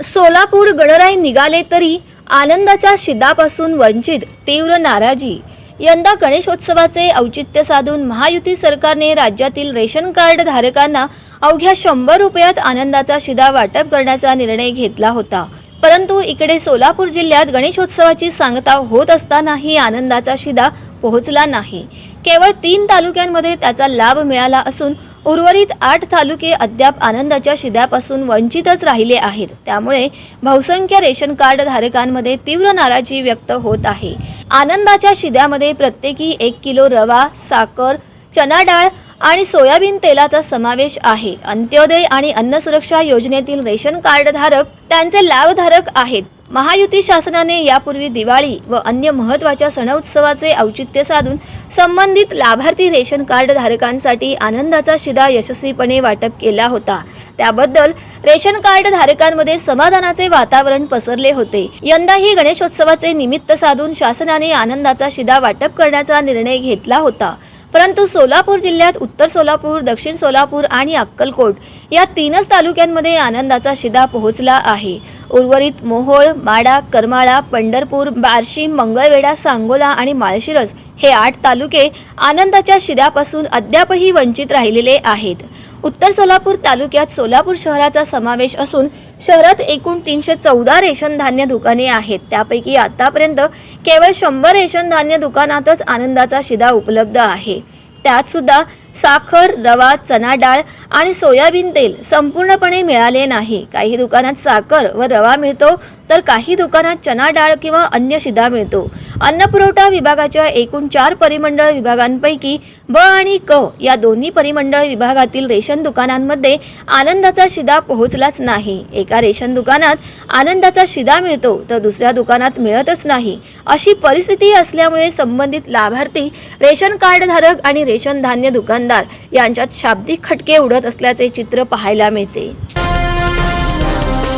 सोलापूर गणराई निघाले तरी आनंदाच्या शिदापासून वंचित तीव्र नाराजी. यंदा गणेशोत्सवाचे औचित्य साधून महायुती सरकारने राज्यातील रेशन कार्ड धारकांना अवघ्या शंभर रुपयात आनंदाचा शिदा वाटप करण्याचा निर्णय घेतला होता. परंतु इकडे सोलापूर जिल्ह्यात गणेशोत्सवाची सांगता होत असतानाही आनंदाचा शिदा पोहोचला नाही. केवळ तीन तालुक्यांमध्ये त्याचा लाभ मिळाला असून उर्वरित आठ तालुके अद्याप आनंदाच्या शिद्यापासून वंचितच राहिले आहेत. त्यामुळे बहुसंख्य रेशन कार्ड धारकांमध्ये तीव्र नाराजी व्यक्त होत आहे. आनंदाच्या शिद्यामध्ये प्रत्येकी एक किलो रवा साखर चना डाळ आणि सोयाबीन तेलाचा समावेश आहे. अंत्योदय आणि अन्न सुरक्षा योजनेतील रेशन कार्ड धारक त्यांचे लाभधारक आहेत. महायुती शासनाने यापूर्वी दिवाळी व अन्य महत्त्वाच्या सणउत्सवाचे औचित्य साधून संबंधित लाभार्थी रेशन कार्ड धारकांसाठी आनंदाचा शिदा यशस्वीपणे वाटप केला होता. त्याबद्दल रेशन कार्ड धारकांमध्ये समाधानाचे वातावरण पसरले होते. यंदाही गणेशोत्सवाचे निमित्त साधून शासनाने आनंदाचा शिदा वाटप करण्याचा निर्णय घेतला होता. परंतु सोलापूर जिल्ह्यात उत्तर सोलापूर दक्षिण सोलापूर आणि अक्कलकोट या तीनच तालुक्यांमध्ये आनंदाचा शिदा पोहोचला आहे. उर्वरित मोहोळ माडा करमाळा पंढरपूर बार्शी मंगळवेढा सांगोला आणि माळशिरस हे आठ तालुके आनंदाच्या शिद्यापासून अद्यापही वंचित राहिलेले आहेत. उत्तर सोलापूर तालुक्यात सोलापूर शहराचा समावेश असून शहरात एकूण तीनशे चौदा रेशन धान्य दुकाने आहेत. त्यापैकी आतापर्यंत केवळ शंभर रेशन धान्य दुकानातच आनंदाचा शिदा उपलब्ध आहे. त्यात सुद्धा साखर रवा चना डाळ आणि सोयाबीन तेल संपूर्णपणे मिळाले नाही. काही दुकानात साखर व रवा मिळतो तर काही दुकानात चना डाळ किंवा अन्य शिदा मिळतो. अन्न पुरवठा विभागाच्या एकूण चार परिमंडळ विभागांपैकी ब आणि क या दोन्ही परिमंडळ विभागातील रेशन दुकानांमध्ये आनंदाचा शिदा पोहोचलाच नाही. एका रेशन दुकानात आनंदाचा शिदा मिळतो तर दुसऱ्या दुकानात मिळतच नाही. अशी परिस्थिती असल्यामुळे संबंधित लाभार्थी रेशन कार्डधारक आणि रेशन धान्य दुकान दुकानदार यांच्यात शाब्दिक खटके उडत असल्याचे चित्र पाहायला मिळते.